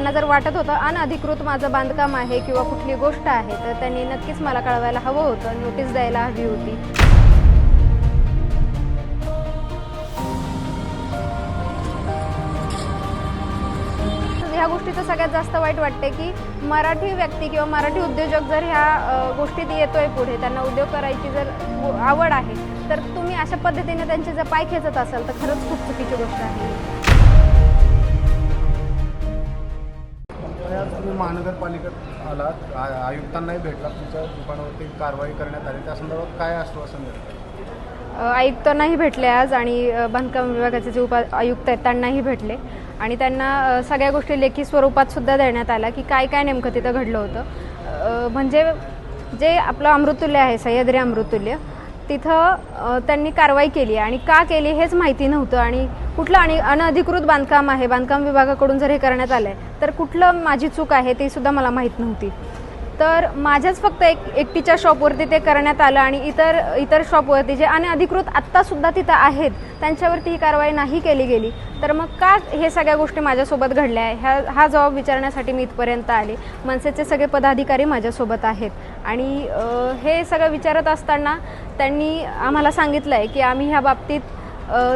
त्यांना जर वाटत होतं अनधिकृत माझं बांधकाम आहे किंवा कुठली गोष्ट आहे तर त्यांनी नक्कीच मला कळवायला हवं होतं नोटीस द्यायला हवी होती. ह्या गोष्टीचं सगळ्यात जास्त वाईट वाटते की मराठी व्यक्ती किंवा मराठी उद्योजक जर ह्या गोष्टीत येतोय पुढे त्यांना उद्योग करायची जर आवड आहे तर तुम्ही अशा पद्धतीने त्यांचे जर पाय खेचत असाल तर खरंच खूप चुकीची गोष्ट आहे. महानगरपालिकेत आलात आयुक्तांनाही भेटला तुमच्या दुकानावरती कारवाई करण्यात आली. त्या संदर्भात काय आश्वासन देतं आयुक्तांनाही भेटले आज आणि बांधकाम विभागाचे जे उपा आयुक्त आहेत त्यांनाही भेटले. आणि त्यांना सगळ्या गोष्टी लेखी स्वरूपात सुद्धा देण्यात आल्या की काय काय नेमकं तिथं घडलं होतं. म्हणजे जे आपलं अमृतुल्य आहे सह्याद्री अमृतुल्य तिथं त्यांनी कारवाई केली आणि का केली हेच माहिती नव्हतं. आणि कुठलं आणि अनधिकृत बांधकाम आहे बांधकाम विभागाकडून जर हे करण्यात आलं आहे तर कुठलं माझी चूक आहे ती सुद्धा मला माहीत नव्हती. तर माझ्याच फक्त एक एकटीच्या शॉपवरती ते करण्यात आलं आणि इतर इतर शॉपवरती जे अनधिकृत आत्तासुद्धा तिथं आहेत त्यांच्यावरती ही कारवाई नाही केली गेली. तर मग का हे सगळ्या गोष्टी माझ्यासोबत घडल्या आहे? ह्या हा जबाब विचारण्यासाठी मी इथपर्यंत आले. मनसेचे सगळे पदाधिकारी माझ्यासोबत आहेत. आणि हे सगळं विचारत असताना त्यांनी आम्हाला सांगितलं आहे की आम्ही ह्या बाबतीत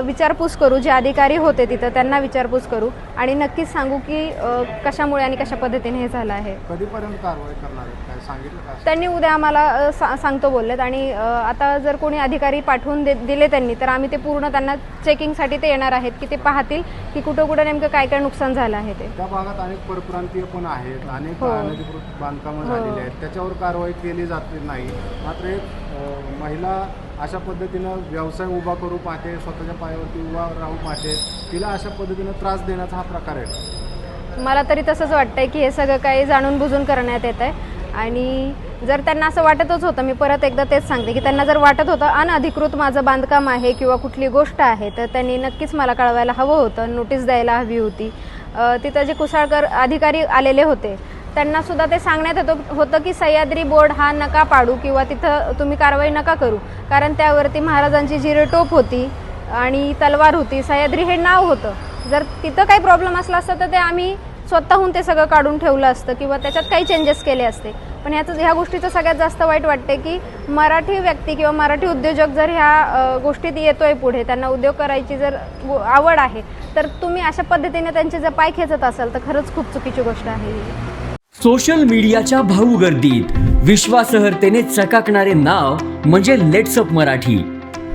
विचारपूस करू. जे अधिकारी होते तिथं त्यांना विचारपूस करू. आणि नक्कीच सांगू की कशामुळे आणि कशा पद्धतीने हे झालं आहे. कधीपर्यंत कारवाई करणार काय सांगितलं का? त्यांनी उद्या आम्हाला सा सांगतो बोललेत आणि आता जर कोणी अधिकारी पाठवून दे दिले त्यांनी तर आम्ही ते पूर्ण त्यांना चेकिंगसाठी ते येणार आहेत की ते पाहतील की कुठं कुठं नेमकं काय काय नुकसान झालं आहे ते. त्या भागात अनेक परप्रांतीय पण आहेत अनेक हो. अनधिकृत बांधकामं हो. झालेली आहेत. त्याच्यावर कारवाई केली जात नाही. मात्र एक महिला अशा पद्धतीनं व्यवसाय उभा करू पाहते स्वतःच्या पायावरती उभा राहू पाहते तिला अशा पद्धतीनं त्रास देण्याचा हा प्रकार आहे मला तरी तसंच वाटतंय की हे सगळं काही जाणून बुजून करण्यात येत आहे. आणि जर त्यांना असं वाटतच होतं मी परत एकदा तेच सांगते की त्यांना जर वाटत होतं अनधिकृत माझं बांधकाम आहे किंवा कुठली गोष्ट आहे तर त्यांनी नक्कीच मला कळवायला हवं होतं नोटीस द्यायला हवी होती. तिथं जे कुसाळकर अधिकारी आलेले होते त्यांना सुद्धा ते सांगण्यात येतो होतं की सह्याद्री बोर्ड हा नका पाडू किंवा तिथं तुम्ही कारवाई नका करू. कारण त्यावरती महाराजांची जी टोप होती आणि तलवार होती सह्याद्री हे नाव होतं. जर तिथं काही प्रॉब्लेम असला असता तर ते आम्ही स्वतःहून ते सगळं काढून ठेवलं असतं किंवा त्याच्यात काही चेंजेस केले असते. पण ह्याचं ह्या गोष्टीचं सगळ्यात जास्त वाईट वाटते की मराठी व्यक्ती किंवा मराठी उद्योजक जर ह्या गोष्टीत येतोय पुढे त्यांना उद्योग करायची जर आवड आहे तर तुम्ही अशा पद्धतीने त्यांचे जर पाय खेचत असाल तर खरंच खूप चुकीची गोष्ट आहे सोशल मीडियाच्या भाऊ गर्दीत विश्वासार्हतेने चकाकणारे नाव म्हणजे लेट्सअप मराठी.